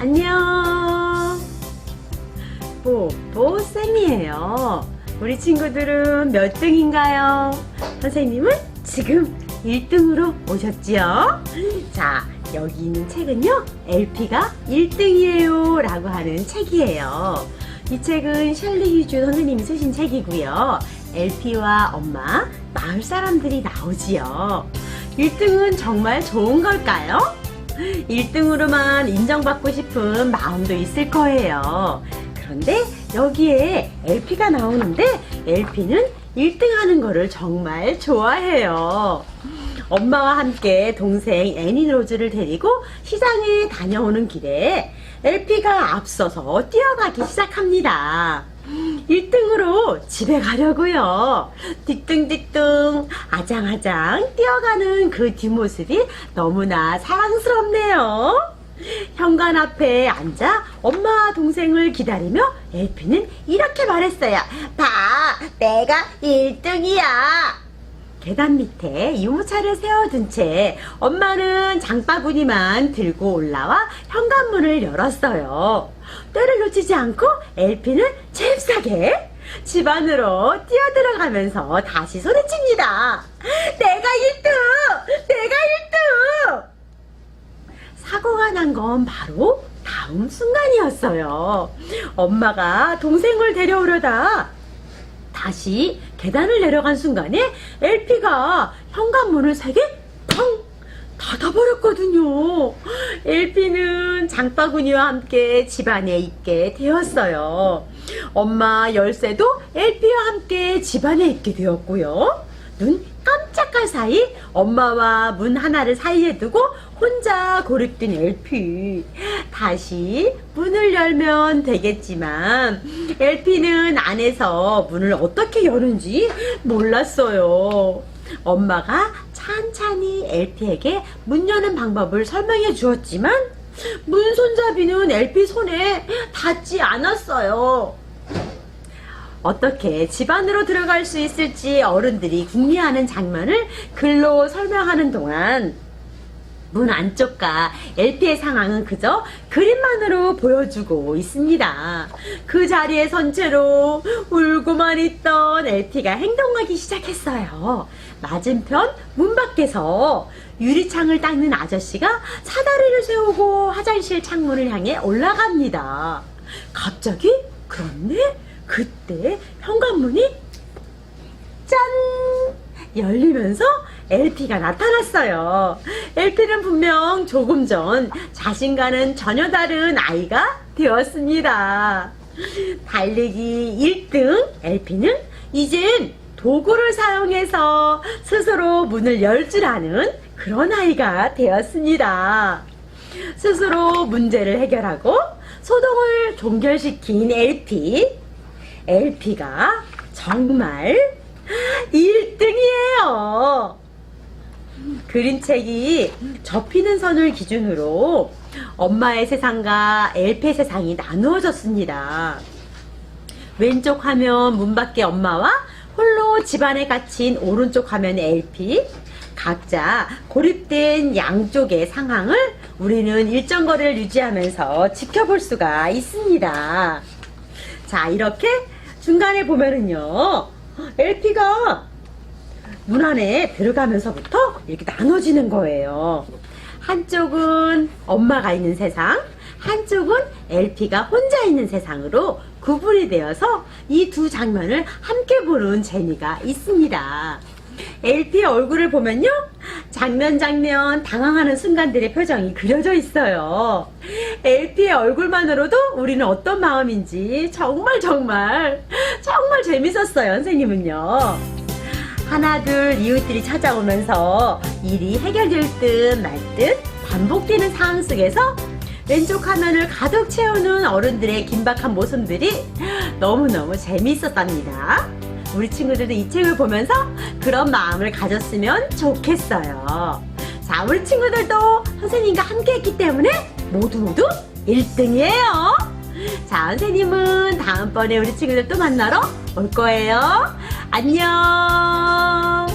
안녕. 뽀뽀쌤이에요. 우리 친구들은 몇 등인가요? 선생님은 지금 1등으로 오셨지요? 자, 여기 있는 책은요, LP가 1등이에요. 라고 하는 책이에요. 이 책은 셜리 휴즈 선생님이 쓰신 책이고요. LP와 엄마, 마을 사람들이 나오지요. 1등은 정말 좋은 걸까요? 1등으로만 인정받고 싶은 마음도 있을 거예요. 그런데 여기에 LP가 나오는데 LP는 1등 하는 거를 정말 좋아해요. 엄마와 함께 동생 애니 로즈를 데리고 시장에 다녀오는 길에 LP가 앞서서 뛰어가기 시작합니다. 1등으로 집에 가려고요. 뒤뚱뒤뚱 아장아장 뛰어가는 그 뒷모습이 너무나 사랑스럽네요. 현관 앞에 앉아 엄마와 동생을 기다리며 LP는 이렇게 말했어요. 봐, 내가 1등이야. 계단 밑에 유모차를 세워둔 채 엄마는 장바구니만 들고 올라와 현관문을 열었어요. 때를 놓치지 않고 LP는 잽싸게 집 안으로 뛰어들어가면서 다시 소리칩니다. 내가 1등! 내가 1등! 사고가 난 건 바로 다음 순간이었어요. 엄마가 동생을 데려오려다 다시 계단을 내려간 순간에 LP가 현관문을 세게 펑 닫아버렸거든요. LP는 장바구니와 함께 집안에 있게 되었어요. 엄마 열쇠도 LP와 함께 집안에 있게 되었고요. 눈 깜짝할 사이 엄마와 문 하나를 사이에 두고 혼자 고립된 LP. 다시 문을 열면 되겠지만 LP는 안에서 문을 어떻게 여는지 몰랐어요. 엄마가 찬찬히 LP에게 문 여는 방법을 설명해 주었지만 문 손잡이는 LP 손에 닿지 않았어요. 어떻게 집 안으로 들어갈 수 있을지 어른들이 궁리하는 장면을 글로 설명하는 동안 문 안쪽과 LP의 상황은 그저 그림만으로 보여주고 있습니다. 그 자리에 선 채로 울고만 있던 LP가 행동하기 시작했어요. 맞은편 문 밖에서 유리창을 닦는 아저씨가 사다리를 세우고 화장실 창문을 향해 올라갑니다. 갑자기 그런데 그때 현관문이 짠! 열리면서 LP가 나타났어요. LP는 분명 조금 전 자신과는 전혀 다른 아이가 되었습니다. 달리기 1등 LP는 이젠 도구를 사용해서 스스로 문을 열 줄 아는 그런 아이가 되었습니다. 스스로 문제를 해결하고 소동을 종결시킨 LP. LP가 정말 1등이에요. 그림책이 접히는 선을 기준으로 엄마의 세상과 LP의 세상이 나누어졌습니다. 왼쪽 화면 문 밖에 엄마와 홀로 집안에 갇힌 오른쪽 화면의 LP 각자 고립된 양쪽의 상황을 우리는 일정 거리를 유지하면서 지켜볼 수가 있습니다. 자, 이렇게 중간에 보면은요, LP가 문 안에 들어가면서부터 이렇게 나눠지는 거예요. 한쪽은 엄마가 있는 세상, 한쪽은 LP가 혼자 있는 세상으로 구분이 되어서 이 두 장면을 함께 보는 재미가 있습니다. LP의 얼굴을 보면요. 장면 장면 당황하는 순간들의 표정이 그려져 있어요. LP의 얼굴만으로도 우리는 어떤 마음인지 정말 정말 정말 재밌었어요. 선생님은요. 하나 둘 이웃들이 찾아오면서 일이 해결될 듯 말 듯 반복되는 상황 속에서 왼쪽 화면을 가득 채우는 어른들의 긴박한 모습들이 너무너무 재미있었답니다. 우리 친구들도 이 책을 보면서 그런 마음을 가졌으면 좋겠어요. 자, 우리 친구들도 선생님과 함께 했기 때문에 모두 모두 1등이에요. 자, 선생님은 다음번에 우리 친구들 또 만나러 올 거예요. 안녕.